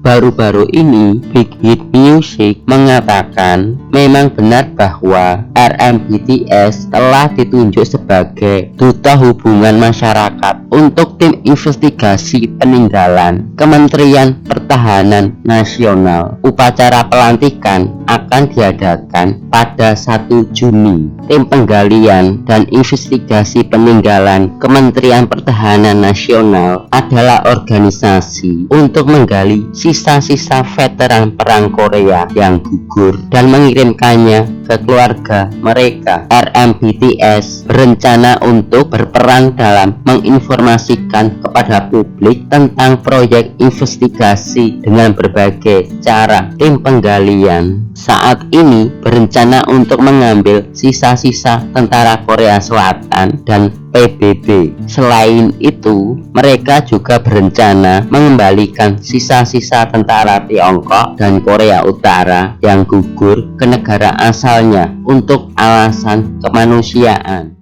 baru-baru ini Big Hit Music mengatakan memang benar bahwa RMBTS telah ditunjuk sebagai duta hubungan masyarakat untuk tim investigasi peninggalan Kementerian Pertahanan Nasional. Upacara pelantikan akan diadakan pada 1 Juni. Tim penggalian dan investigasi peninggalan Kementerian Pertahanan Nasional adalah organisasi untuk menggali sisa-sisa veteran perang Korea yang gugur dan mengirimkannya ke keluarga mereka. RMBTS berencana untuk berperan dalam menginformasikan kepada publik tentang proyek investigasi dengan berbagai cara. Tim penggalian saat ini berencana untuk mengambil sisa-sisa tentara Korea Selatan dan PBB. Selain itu, mereka juga berencana mengembalikan sisa-sisa tentara Tiongkok dan Korea Utara yang gugur ke negara asalnya untuk alasan kemanusiaan.